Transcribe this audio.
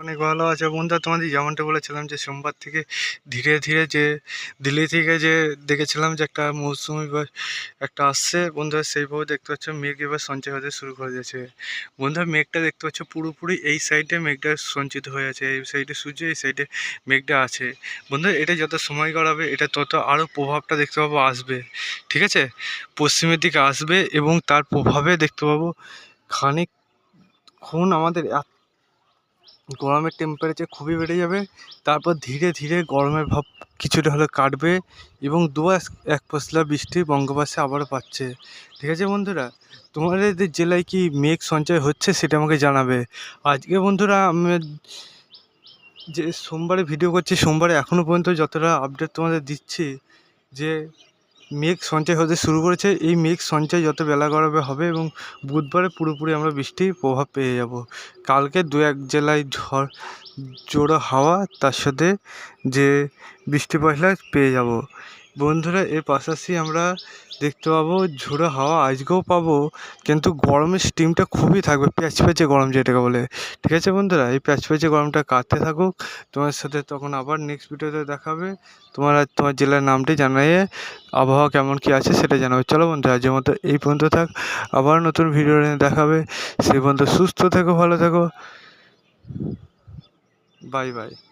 অনেক ভালো আছে বন্ধুরা তোমাদের যেমনটা বলেছিলাম যে সোমবার থেকে ধীরে ধীরে যে দিল্লি থেকে যে দেখেছিলাম যে একটা মৌসুমি বা একটা আসছে বন্ধুরা সেইভাবে দেখতে পাচ্ছ মেঘ এবার সঞ্চয় হতে শুরু করে দিয়েছে। বন্ধুরা মেঘটা দেখতে পাচ্ছ পুরোপুরি এই সাইডে মেঘটা সঞ্চিত হয়ে আছে। এই সাইডে সূর্য, এই সাইডে মেঘটা আছে। বন্ধুরা এটা যত সময় গড়াবে, এটা তত আরও প্রভাবটা দেখতে পাবো আসবে। ঠিক আছে? পশ্চিমের দিকে আসবে এবং তার প্রভাবে দেখতে পাবো খানিকক্ষণ আমাদের এত গরমের টেম্পারেচার খুবই বেড়ে যাবে, তারপর ধীরে ধীরে গরমের ভাব কিছুটা হলেও কাটবে এবং দু এক পশলা বৃষ্টি বঙ্গবাসে আবারও পাচ্ছে। ঠিক আছে বন্ধুরা? তোমাদের জেলায় কি মেঘ সঞ্চয় হচ্ছে সেটা আমাকে জানাবে। আজকে বন্ধুরা আমি যে সোমবারে ভিডিও করছি, সোমবারে এখনও পর্যন্ত যতটা আপডেট তোমাদের দিচ্ছি যে মেঘ সঞ্চয় হতে শুরু করেছে। এই মেঘ সঞ্চয় যত বেলা গড়াবে হবে এবং বুধবারে পুরোপুরি আমরা বৃষ্টির প্রভাব পেয়ে যাব। কালকে দু এক জেলায় ঝড়, জোড়ো হাওয়া, তার সাথে যে বৃষ্টি পয়লা পেয়ে যাব। বন্ধুরা, এর পাশাপাশি আমরা দেখতে পাবো ঝোড়ো হাওয়া আজকেও পাবো, কিন্তু গরমের স্টিমটা খুবই থাকবে, প্যাচ প্যাচে গরম যেটাকে বলে। ঠিক আছে বন্ধুরা, এই প্যাচ প্যাচে গরমটা কাটতে থাকুক। তোমার সাথে তখন আবার নেক্সট ভিডিওতে দেখাবে। তোমার তোমার জেলার নামটি জানাইয়ে আবহাওয়া কেমন কী আছে সেটা জানাবে। চলো বন্ধুরা, আজকের মতো এই পর্যন্ত থাক। আবার নতুন ভিডিও দেখাবে। সেই পর্যন্ত সুস্থ থেকো, ভালো থেকো। Bye bye.